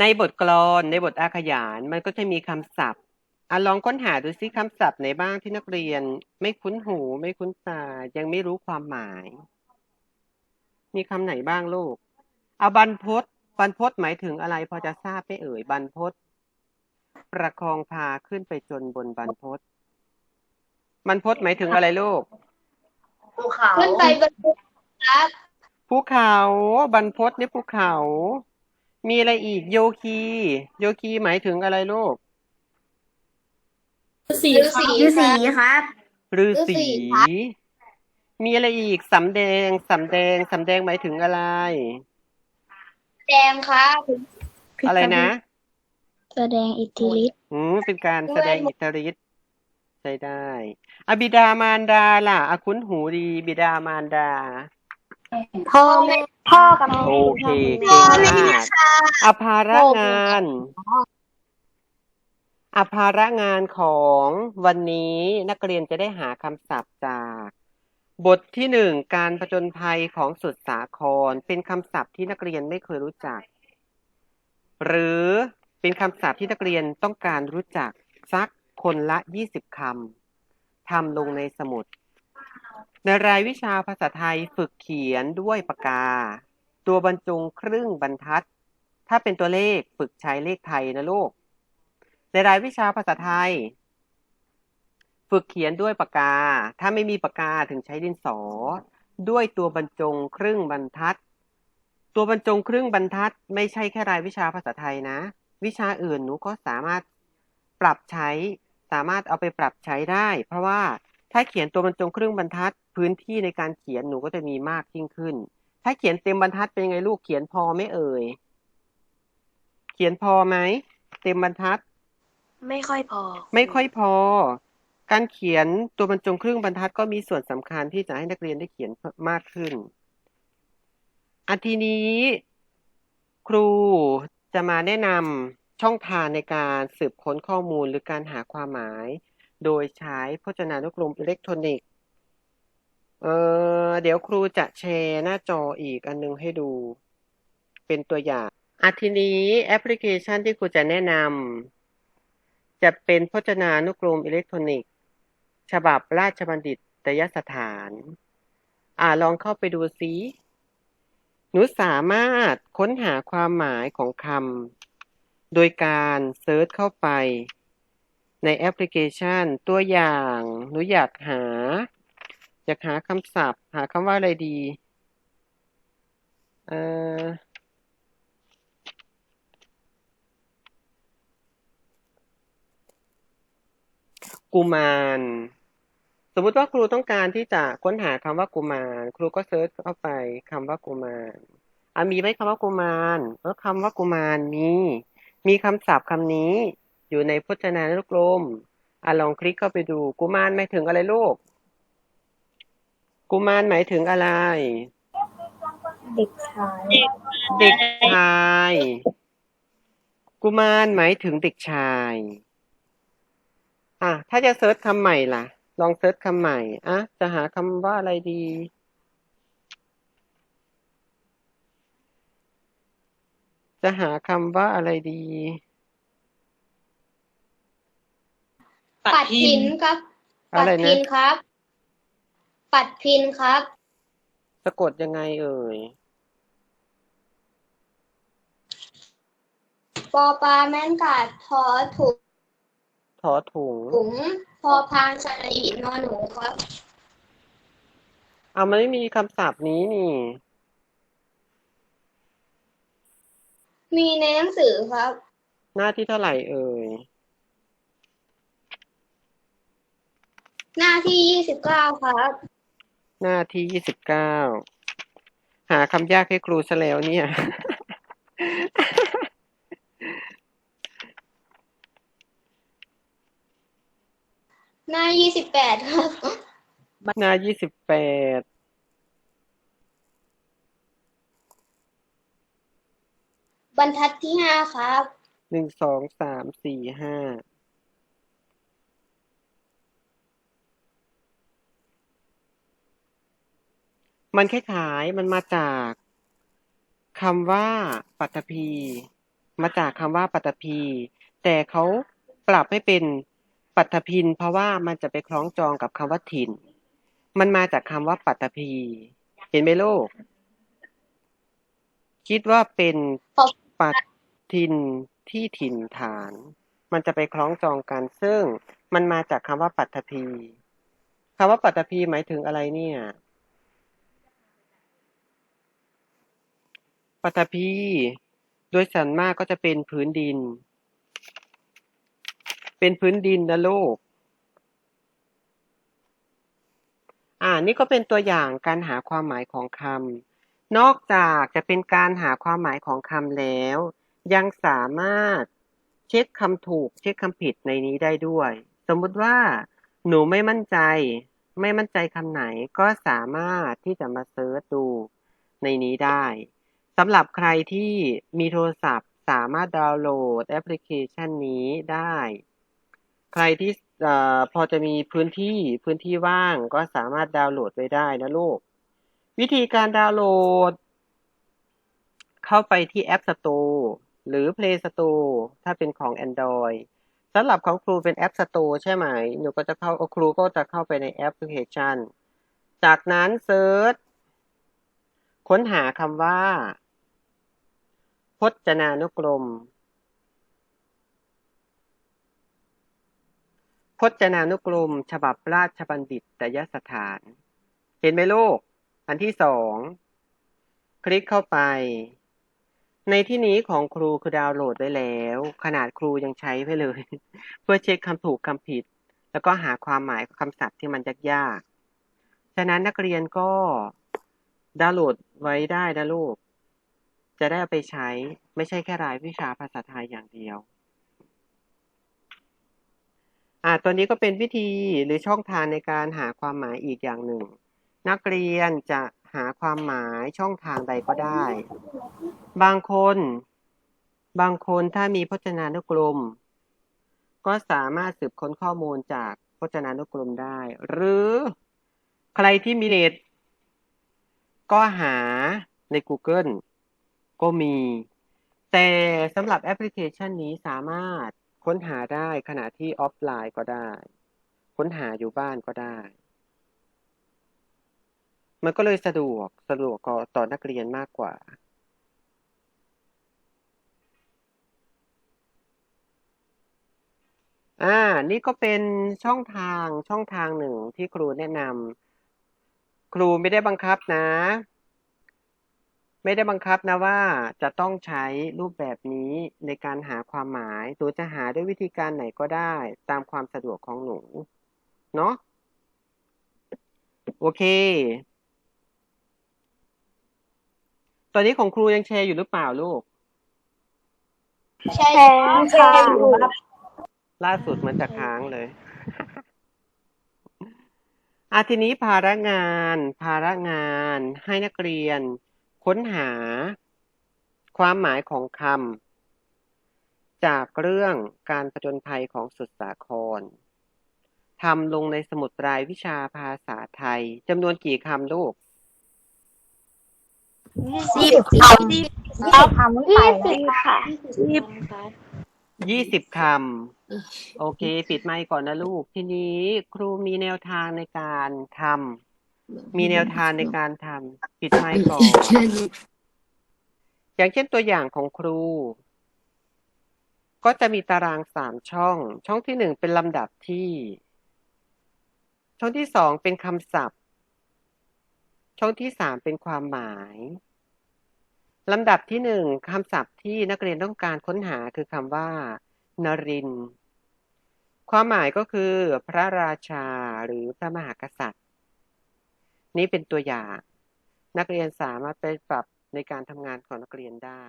ในบทกลอนในบทอาขยานมันก็จะมีคำศัพท์อะลองค้นหาดูซิคำศัพท์ไหนบ้างที่นักเรียน ไม่คุ้นหูไม่คุ้นตายังไม่รู้ความหมาย มีคำไหนบ้างลูกเอาบรรพตบรรพตหมายถึงอะไร พอจะทราบไหมเอ่ยบรรพตประคองพาขึ้นไปจนบนบรรพตบรรพตหมายถึงอะไรลูกภูเขาขึ้นไปบนภูครับภูเขาบรรพตนี่ภูเขา มีอะไรอีกโยคี โยคีหมายถึงอะไรลูกสีฤาษีฤาษีครับฤาษีฤาษีครับมีอะไรอีกสำแดงสำแดงสำแดงหมายถึงอะไร แดงครับอะไรนะ แสดงอิทธิฤทธิ์อืมเป็นการด้วยแสดงอิทธิฤทธิ์ใช้ได้อะบิดามารดาล่ะอาคุ้นหูดีบิดามารดาพ่อแม่ พ่อกับแม่โอเคพ่อเก่งแม่มากอภาระงาน อภาระงานของวันนี้นักเรียนจะได้หาคำศัพท์จาก บทที่หนึ่งการผจญภัยของสุดสาคร เป็นคำศัพท์ที่นักเรียนไม่เคยรู้จัก หรือเป็นคำศัพท์ที่นักเรียนต้องการรู้จักสักคนละยี่สิบคำทำลงในสมุด ในรายวิชาภาษาไทยฝึกเขียนด้วยปากกา ตัวบรรจงครึ่งบรรทัด ถ้าเป็นตัวเลขฝึกใช้เลขไทยนะลูก ในรายวิชาภาษาไทย ฝึกเขียนด้วยปากกา ถ้าไม่มีปากกาถึงใช้ดินสอ ด้วยตัวบรรจงครึ่งบรรทัด ตัวบรรจงครึ่งบรรทัด ไม่ใช่แค่รายวิชาภาษาไทยนะ วิชาอื่นหนูก็สามารถปรับใช้ สามารถเอาไปปรับใช้ได้ เพราะว่าถ้าเขียนตัวบรรจงครึ่งบรรทัด พื้นที่ในการเขียนหนูก็จะมีมากยิ่งขึ้น ถ้าเขียนเต็มบรรทัดเป็นยังไงลูกเขียนพอไหมเอ่ย เขียนพอไหมเต็มบรรทัด ไม่ค่อยพอ ไม่ค่อยพอ การเขียนตัวบรรจงครึ่งบรรทัดก็มีส่วนสำคัญที่จะให้นักเรียนได้เขียนมากขึ้นอาทีนี้ ครูจะมาแนะนำช่องทางในการสืบค้นข้อมูลหรือการหาความหมาย โดยใช้พจนานุกรมอิเล็กทรอนิกส์ เออเดี๋ยวครูจะแชร์หน้าจออีกอันนึงให้ดู เป็นตัวอย่างอาทีนี้แอปพลิเคชันที่ครูจะแนะนำจะเป็นพจนานุกรมอิเล็กทรอนิกส์ ฉบับราชบัณฑิตยสถาน อ่าลองเข้าไปดูซิ หนูสามารถค้นหาความหมายของคำโดยการเซิร์ชเข้าไป ในแอปพลิเคชันตัวอย่าง หนูอยากหา อยากหาคำศัพท์ หาคำว่าอะไรดี เอ่อ กุมาร สมมติว่าครูต้องการที่จะค้นหาคำว่ากุมาร ครูก็เซิร์ชเข้าไปคำว่ากุมารอะมีไหมคำว่ากุมารเออคำว่ากุมารมี มีคำศัพท์คำนี้อยู่ในพจนานุกรมอะลองคลิกเข้าไปดูกุมารหมายถึงอะไรลูก กุมารหมายถึงอะไร เด็กชายเด็กชาย กุมารหมายถึงเด็กชาย อะ ถ้าจะเซิร์ชคำใหม่ล่ะ ลองเซิร์ชคำใหม่ อะ จะหาคำว่าอะไรดี จะหาคำว่าอะไรดี ปัดพินครับอะปัดไรพินะนครับ ปัดพินครับ สะกดยังไงเอ่ย ปอปลาแม่นกาดทอถุงถอถุง ถุงพอพานสระอีนอหนูครับ เอามันไม่มีคำศัพท์นี้นี่ มีในหนังสือครับ หน้าที่เท่าไหร่เอ่ย หน้าที่ยี่สิบเก้าครับ หน้าที่ยี่สิบเก้าหาคำยากให้ครูซะแล้วเนี่ย หน้ายี่สิบแปดครับ หน้ายี่สิบแปดบรรทัดที่ห้าครับ หนึ่งสองสามสี่ห้า มันคล้ายๆมันมาจากคำว่าปัตภีมาจากคำว่าปัตตภีแต่เขาปรับให้เป็นปัตตพิน เพราะว่ามันจะไปคล้องจองกับคำว่าถิ่น มันมาจากคำว่าปัตตภีเห็นไหมลูกคิดว่าเป็นปัตทินที่ถิ่นฐาน มันจะไปคล้องจองกัน ซึ่งมันมาจากคำว่าปัตตภีคำว่าปัตตภีหมายถึงอะไรเนี่ย ปัตภีโดยส่วนมากก็จะเป็นพื้นดิน เป็นพื้นดินนะลูก อ่า นี่ก็เป็นตัวอย่างการหาความหมายของคำ นอกจากจะเป็นการหาความหมายของคำแล้ว ยังสามารถเช็คคำถูกเช็คคำผิดในนี้ได้ด้วย สมมุติว่า หนูไม่มั่นใจ ไม่มั่นใจคำไหนก็สามารถที่จะมาเซิร์ชดูในนี้ได้ สำหรับใครที่มีโทรศัพท์สามารถดาวน์โหลดแอปพลิเคชันนี้ได้ ใครที่พอจะมีพื้นที่พื้นที่ว่างก็สามารถดาวน์โหลดไว้ได้นะลูก วิธีการดาวน์โหลด เข้าไปที่ App Store หรือ Play Store ถ้าเป็นของ Android สำหรับของครูเป็น App Store ใช่ไหม หนูก็จะเข้าครูก็จะเข้าไปในแอปพลิเคชัน จากนั้นเซิร์ชค้นหาคำว่า พจนานุกรม พจนานุกรม ฉบับราชบัณฑิตยสถาน เห็นไหมลูก อันที่สอง คลิกเข้าไป ในที่นี้ของครูคือดาวน์โหลดไว้แล้ว ขนาดครูยังใช้ไว้เลย เพื่อเช็คคำถูกคำผิด แล้วก็หาความหมายคำศัพท์ที่มันยากๆ ฉะนั้นนักเรียนก็ดาวน์โหลดไว้ได้นะลูก จะได้เอาไปใช้ไม่ใช่แค่รายวิชาภาษาไทยอย่างเดียว อ่าตัวนี้ก็เป็นวิธีหรือช่องทางในการหาความหมายอีกอย่างหนึ่ง นักเรียนจะหาความหมายช่องทางใดก็ได้ บางคน บางคนถ้ามีพจนานุกรม ก็สามารถสืบค้นข้อมูลจากพจนานุกรมได้ หรือใครที่มีเน็ตก็หาใน Google ก็มี แต่สำหรับแอปพลิเคชันนี้สามารถค้นหาได้ขณะที่ออฟไลน์ก็ได้ ค้นหาอยู่บ้านก็ได้ มันก็เลยสะดวกสะดวกต่อนักเรียนมากกว่าอ่า นี่ก็เป็นช่องทางช่องทางหนึ่งที่ครูแนะนำครูไม่ได้บังคับนะ ไม่ได้บังคับนะว่าจะต้องใช้รูปแบบนี้ในการหาความหมายหนูจะหาด้วยวิธีการไหนก็ได้ตามความสะดวกของหนู เนาะโอเค ตอนนี้ของครูยังแชร์อยู่หรือเปล่าลูกใช่ค่ะล่าสุดเหมือนจะค้างเลยอาทีนี้ภาระงาน ภาระงานให้นักเรียน ค้นหา ความหมายของคำจากเรื่องการผจญภัยของสุดสาครทำลงในสมุดรายวิชาภาษาไทยจำนวนกี่คำลูกสิบคำยี่สิบคำยี่สิบค่ะยี่สิบคำโอเค ปิดไมค์ก่อนนะลูก ทีนี้ครูมีแนวทางในการทำ มีแนวทางในการทำปิดไมค์ก่อน อย่างเช่นตัวอย่างของครู ก็จะมีตารางสามช่อง ช่องที่หนึ่งเป็นลำดับที่ ช่องที่สองเป็นคำศัพท์ ช่องที่สามเป็นความหมายลำดับที่หนึ่งคำศัพท์ที่นักเรียนต้องการค้นหาคือคำว่า นรินทร์ความหมายก็คือ พระราชาหรือพระมหากษัตริย์ นี่เป็นตัวอย่าง นักเรียนสามารถไปปรับในการทำงานของนักเรียนได้